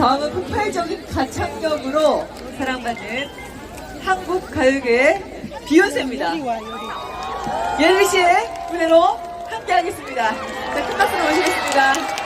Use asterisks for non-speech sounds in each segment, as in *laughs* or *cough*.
다음은 폭발적인 가창력으로 사랑받는 한국 가요계의 비욘세입니다. 예리 씨의 무대로 함께 하겠습니다. 자, 큰 박수로 모시겠습니다.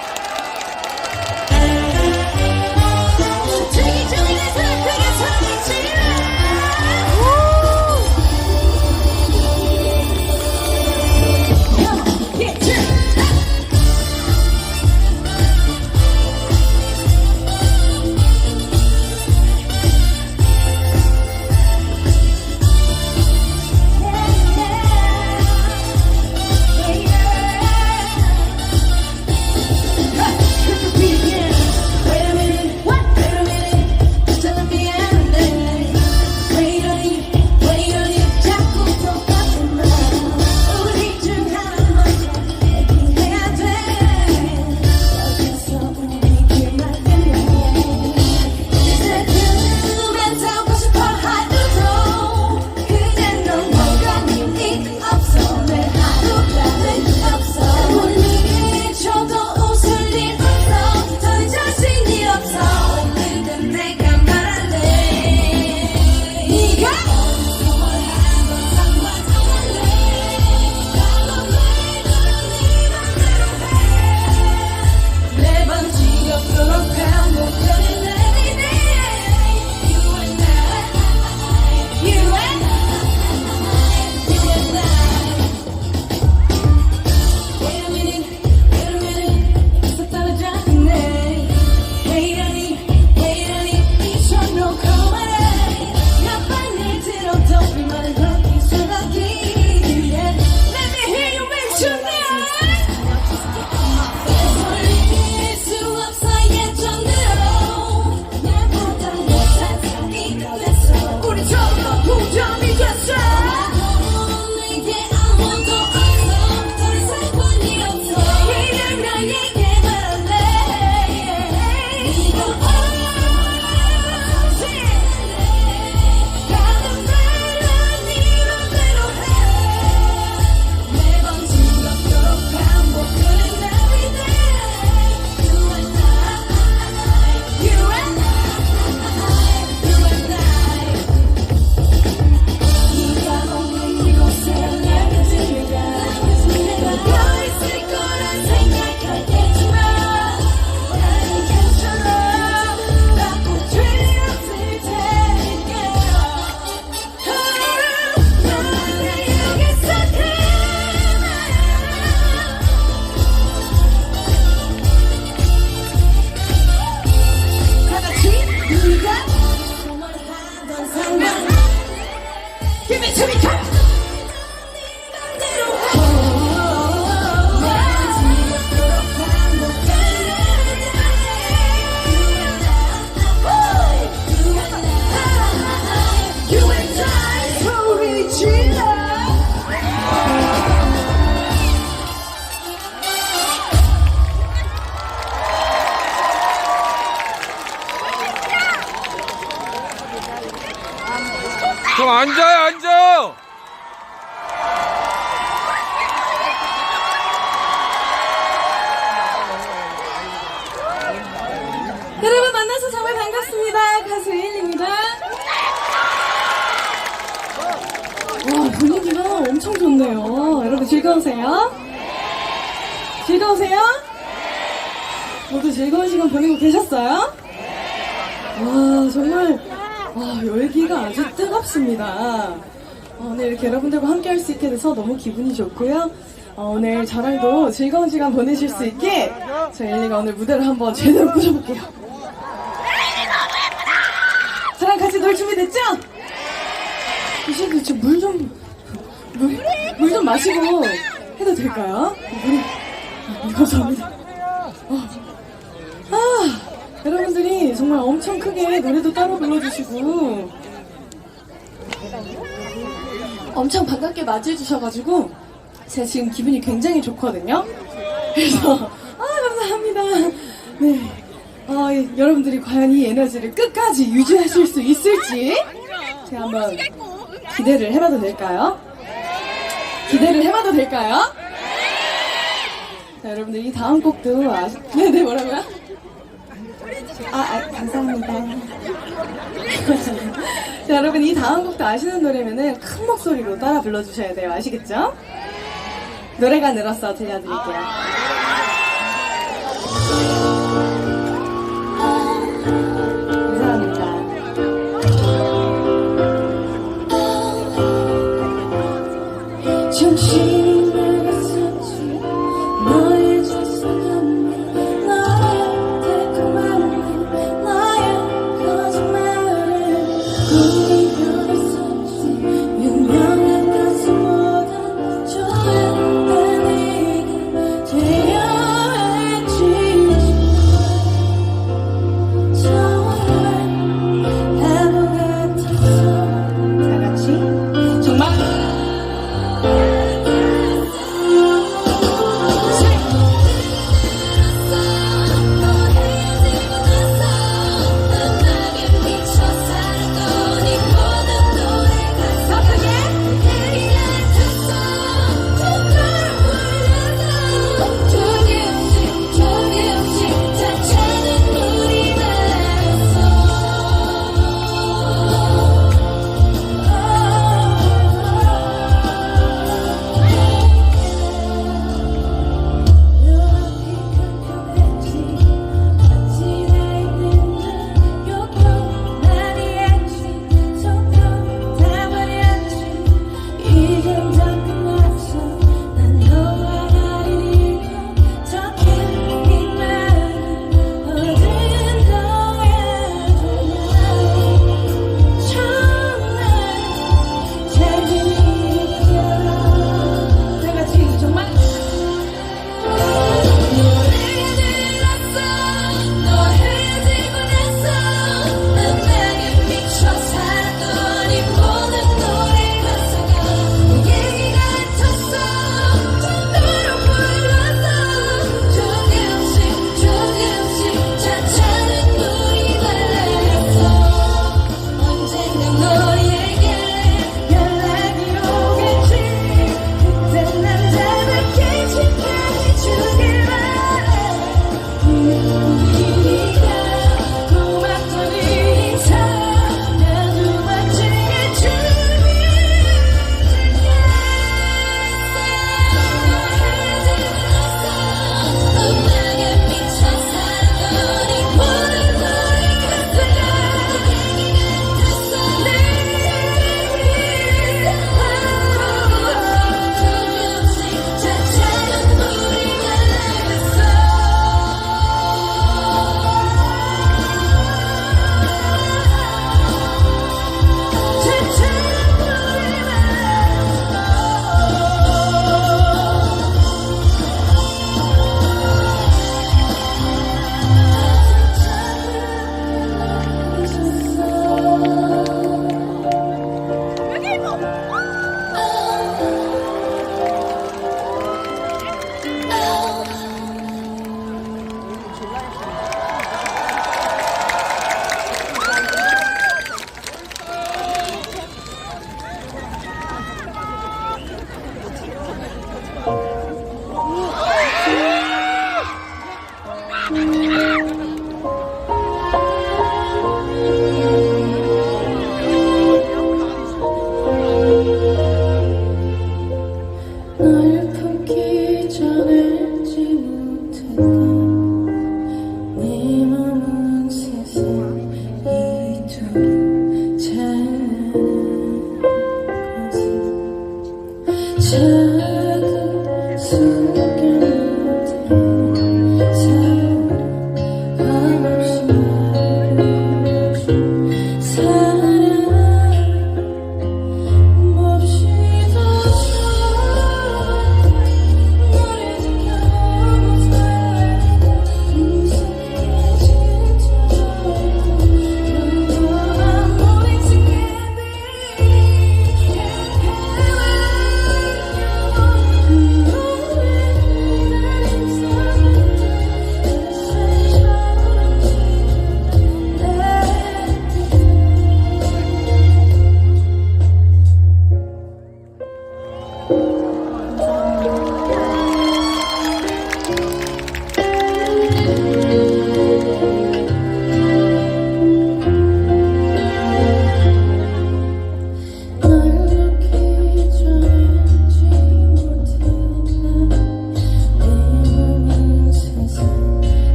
좀 앉아요, 앉아! 여러분 만나서 정말 반갑습니다. 가수 혜인입니다. 와 분위기가 엄청 좋네요. 여러분 즐거우세요? 즐거우세요? 모두 즐거운 시간 보내고 계셨어요? 와 정말 와 열기가 아주 뜨겁습니다. 어, 오늘 이렇게 여러분들과 함께 할 수 있게 돼서 너무 기분이 좋고요. 어, 오늘 저랑도 즐거운 시간 보내실 수 있게 저희 엘리가 오늘 무대를 한번 제대로 부셔볼게요. 저랑 같이 놀 준비 됐죠? 이제 지금 물 좀, 물, 물 좀 마시고 해도 될까요? 물이, 아, 네, 감사합니다. 어. 아, 정말 엄청 크게 노래도 따로 불러주시고, 엄청 반갑게 맞이해주셔가지고, 제가 지금 기분이 굉장히 좋거든요? 그래서, 아, 감사합니다. 네. 아, 예, 여러분들이 과연 이 에너지를 끝까지 유지하실 수 있을지 제가 한번 기대를 해봐도 될까요? 기대를 해봐도 될까요? 자, 여러분들 이 다음 곡도 아시... 네네 뭐라고요? 아, 아, 감사합니다. 자, *laughs* 여러분, 이 다음 곡도 아시는 노래면은 큰 목소리로 따라 불러주셔야 돼요. 아시겠죠? 노래가 늘었어. 들려드릴게요.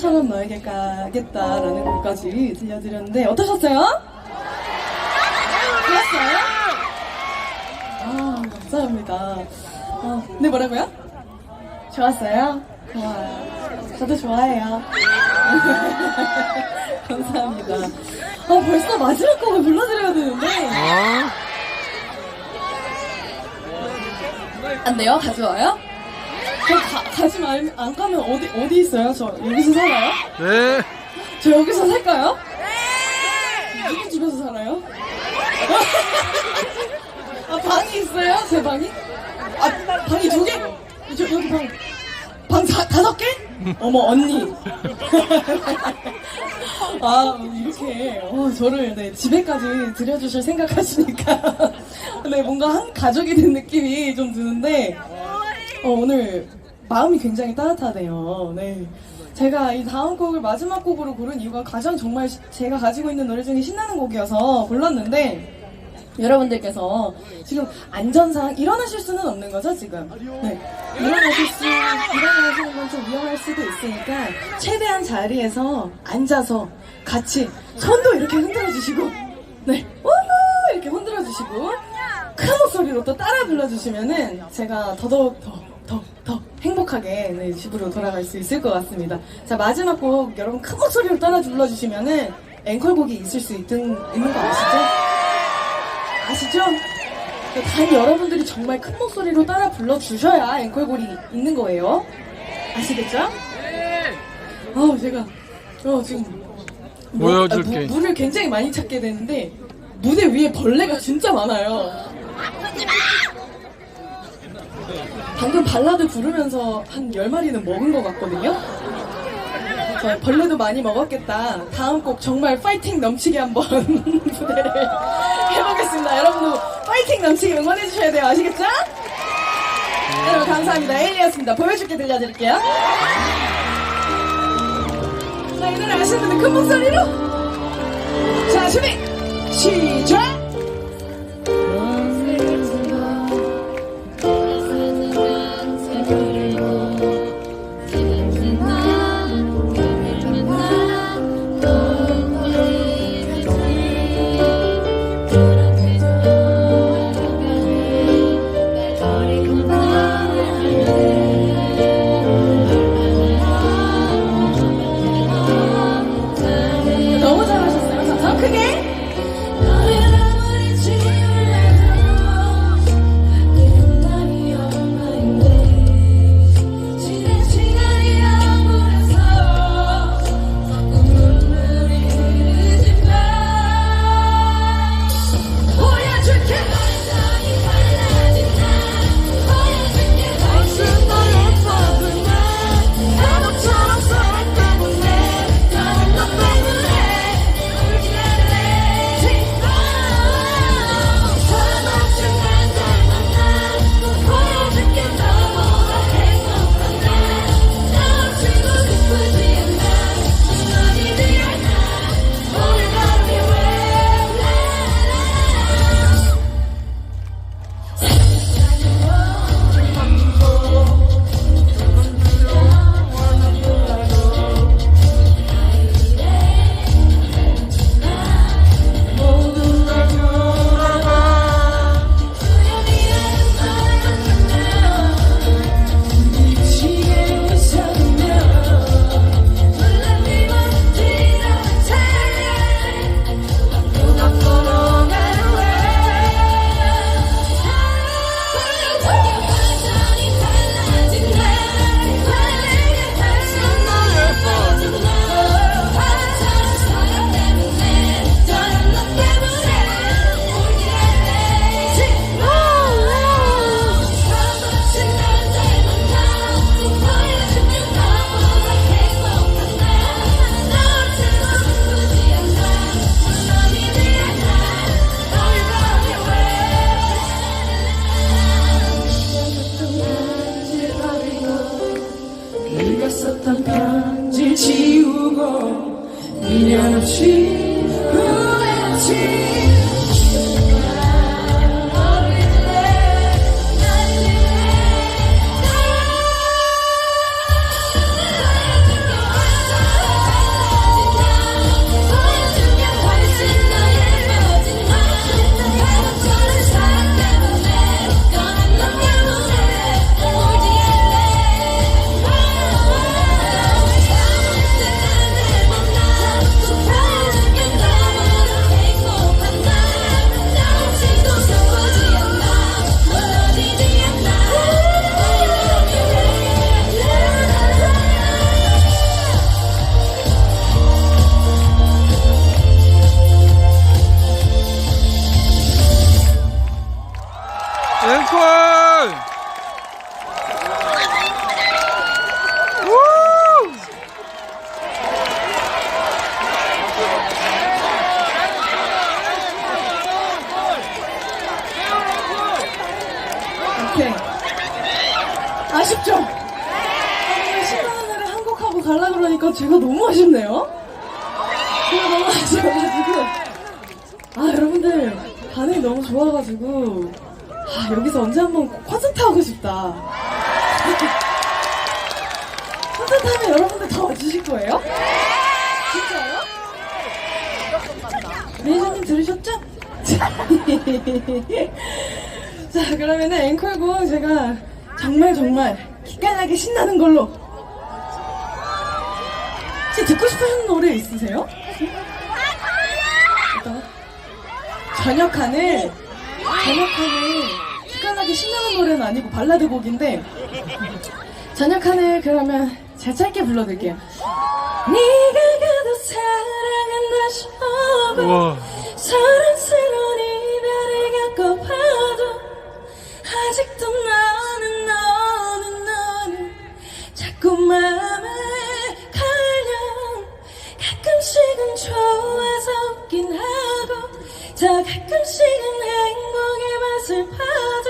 첫눈처럼 너에게 가겠다라는 곡까지 들려드렸는데 어떠셨어요? 좋았어요? 아, 감사합니다. 아, 네, 뭐라고요? 좋았어요? 좋아요. 저도 좋아해요. *laughs* 감사합니다. 아, 벌써 마지막 곡을 불러드려야 되는데. 어? 안 돼요? 가져와요? 저 가, 가지 말, 안 가면 어디, 어디 있어요? 저 여기서 살아요? 네. 저 여기서 살까요? 네! 누구 집에서 살아요? 아, 방이 있어요? 제 방이? 아, 방이 두 개? 저, 여기 방, 방 다, 다섯 개? 어머, 언니. *laughs* 아, 이렇게, 어, 저를, 네, 집에까지 들여주실 생각하시니까, *laughs* 네, 뭔가 한 가족이 된 느낌이 좀 드는데, 어, 오늘 마음이 굉장히 따뜻하네요. 네. 제가 이 다음 곡을 마지막 곡으로 고른 이유가 가장 정말 시- 제가 가지고 있는 노래 중에 신나는 곡이어서 골랐는데, 여러분들께서 지금 안전상 일어나실 수는 없는 거죠, 지금? 네. 일어나실 수, 일어나시는 건 좀 위험할 수도 있으니까, 최대한 자리에서 앉아서 같이 손도 이렇게 흔들어 주시고, 네. 우후! 이렇게 흔들어 주시고, 큰 목소리로 또 따라 불러주시면은 제가 더더욱 더 행복하게 네, 집으로 돌아갈 수 있을 것 같습니다. 자, 마지막 곡 여러분 큰 목소리로 따라 불러주시면은 앵콜곡이 있을 수 있는, 있는 거 아시죠? 아시죠? 단 여러분들이 정말 큰 목소리로 따라 불러주셔야 앵콜곡이 있는 거예요. 아시겠죠? 아, 제가 어, 지금 뭐- 보여줄 아, 무- 게. 물을 굉장히 많이 찾게 되는데 무대 위에 벌레가 진짜 많아요. 방금 발라드 부르면서 한 10마리는 먹은 것 같거든요? 저 벌레도 많이 먹었겠다. 다음 곡 정말 파이팅 넘치게 한번 *laughs* 무대를 해보겠습니다. 여러분도 파이팅 넘치게 응원해주셔야 돼요. 아시겠죠? 여러분 감사합니다. 에일리였습니다. 보여줄게 들려드릴게요. 자, 이 노래 아시는 분들 큰 목소리로. 자, 준비! 시작! 콘서트 하면 여러분들 더 와주실 거예요? 진짜요? 매니저님 들으셨죠? *laughs* 자, 그러면은 앵콜곡 제가 정말 정말 기깔나게 신나는 걸로. 혹시 듣고 싶으신 노래 있으세요? 어떤 거? 저녁 하늘, 저녁 하늘, 기깔나게 신나는 노래는 아니고 발라드 곡인데, 저녁 하늘 그러면 제가 짧게 불러드릴게요. 네가 가도 사랑한다 싶어도 우와. 사랑스러운 이별을 겪어봐도 아직도 너는 너는 너는 자꾸 마음에 걸려 가끔씩은 좋아서 웃긴 하고 더 가끔씩은 행복의 맛을 봐도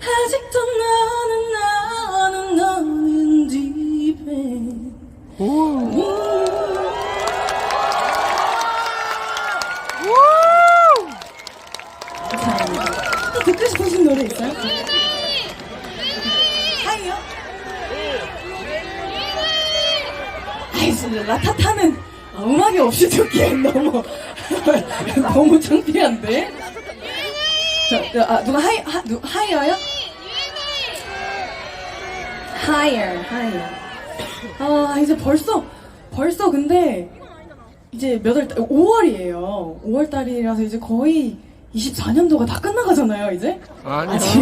아직도 너 또 듣고 싶으신 노래 있어요? 하이요? 아이스 라타타는 음악이 없이 듣기엔 너무 너무 창피한데. 자, 아, 누가 하이 하, 누, 하이어요? 하이어 하이어. 아 이제 벌써 벌써 근데 이제 몇 월, 5월이에요. 5월 달이라서 이제 거의 24년도가 다 끝나가잖아요, 이제? 아니요. 아직.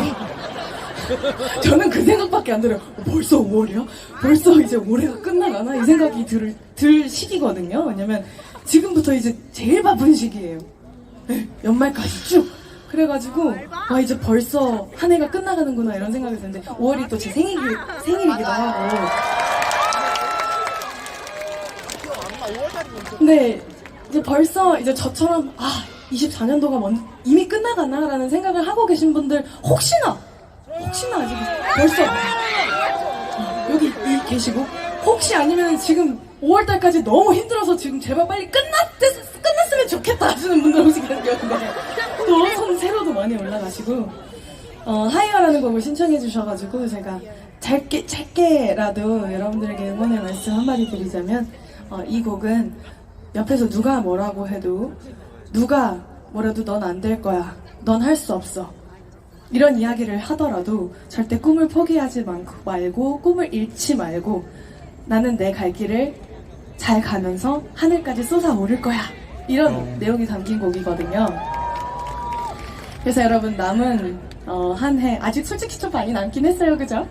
저는 그 생각밖에 안 들어요. 어, 벌써 5월이야? 벌써 이제 올해가 끝나가나? 이 생각이 들, 들 시기거든요. 왜냐면 지금부터 이제 제일 바쁜 시기예요. 네, 연말까지 쭉. 그래가지고, 와, 이제 벌써 한 해가 끝나가는구나, 이런 생각이 드는데, 5월이 또 제 생일, 생일이기도 하고. 근데 이제 벌써 이제 저처럼 아 24년도가 먼, 이미 끝나가나라는 생각을 하고 계신 분들 혹시나 혹시나 아직 벌써 어, 여기 이 계시고 혹시 아니면 지금 5월달까지 너무 힘들어서 지금 제발 빨리 끝났 끝났으면 좋겠다 하시는 분들 혹시 계신데 또손 세로도 많이 올라가시고 어, 하이어라는 곡을 신청해 주셔가지고 제가 짧게 짧게라도 여러분들에게 응원의 말씀 한마디 드리자면 어, 이 곡은 옆에서 누가 뭐라고 해도 누가 뭐라도 넌 안 될 거야. 넌 할 수 없어. 이런 이야기를 하더라도 절대 꿈을 포기하지 말- 말고 꿈을 잃지 말고 나는 내 갈 길을 잘 가면서 하늘까지 솟아오를 거야. 이런 내용이 담긴 곡이거든요. 그래서 여러분 남은 어, 한 해 아직 솔직히 좀 많이 남긴 했어요. 그죠?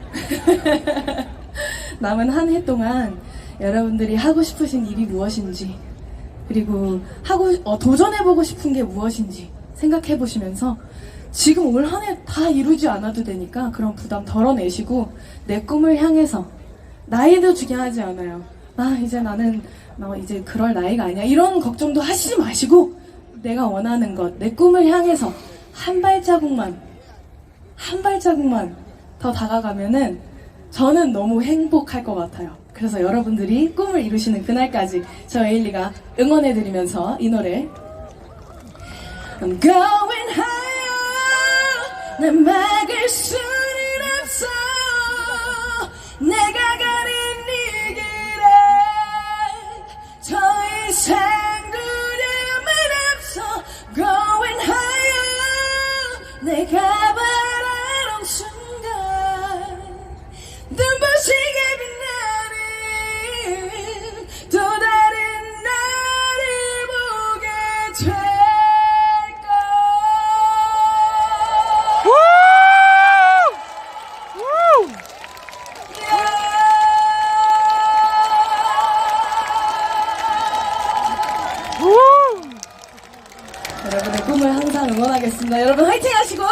*laughs* 남은 한 해 동안 여러분들이 하고 싶으신 일이 무엇인지 그리고 하고 어, 도전해보고 싶은 게 무엇인지 생각해 보시면서 지금 올 한 해 다 이루지 않아도 되니까 그런 부담 덜어내시고 내 꿈을 향해서 나이도 중요하지 않아요. 아 이제 나는 너 이제 그럴 나이가 아니야 이런 걱정도 하시지 마시고 내가 원하는 것 내 꿈을 향해서 한 발자국만 한 발자국만 더 다가가면은 저는 너무 행복할 것 같아요. 그래서 여러분들이 꿈을 이루시는 그날까지 저 에일리가 응원해드리면서 이 노래. I'm going higher. 날 막을 수 항상 응원하겠습니다. 여러분 화이팅 하시고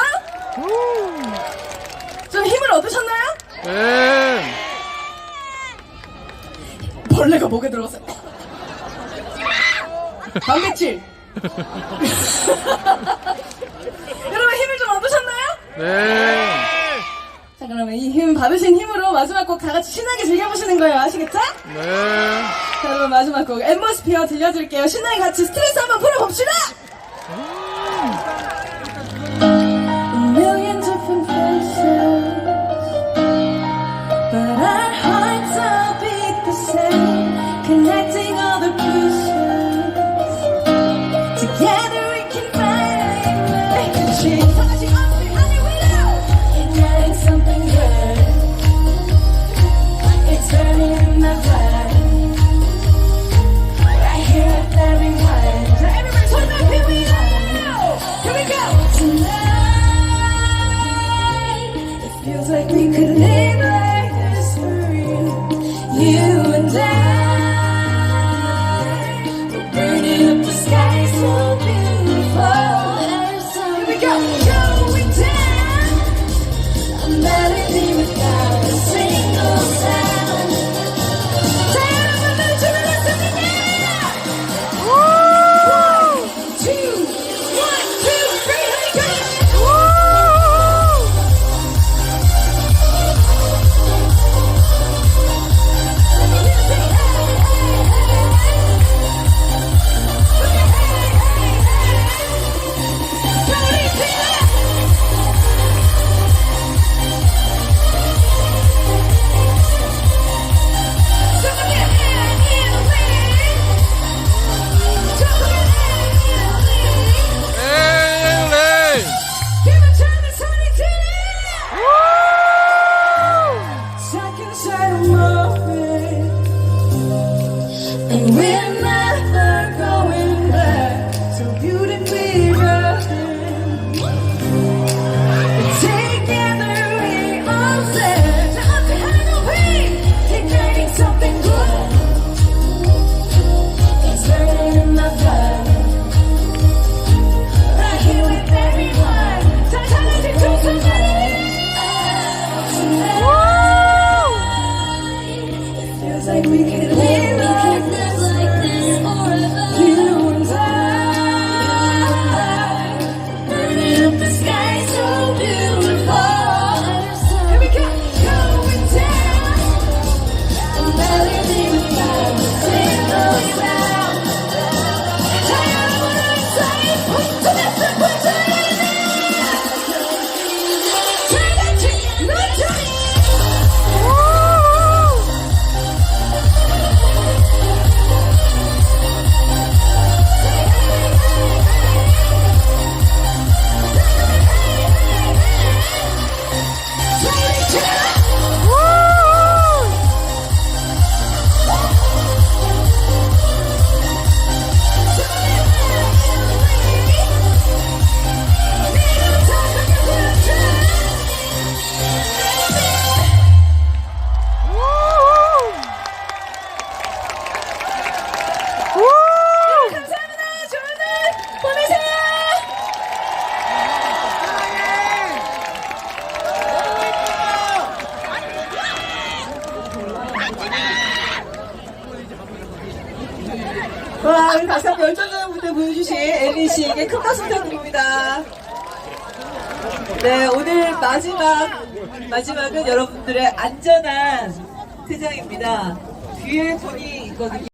좀 힘을 얻으셨나요? 네. 벌레가 목에 들어갔어요. 단백질. *laughs* 여러분 힘을 좀 얻으셨나요? 네. 자 그러면 이 힘 받으신 힘으로 마지막 곡 다 같이 신나게 즐겨보시는 거예요. 아시겠죠? 네. 자 여러분 마지막 곡 엠머스피어 들려드릴게요. 신나게 같이 스트레스 한번 풀어봅시다. to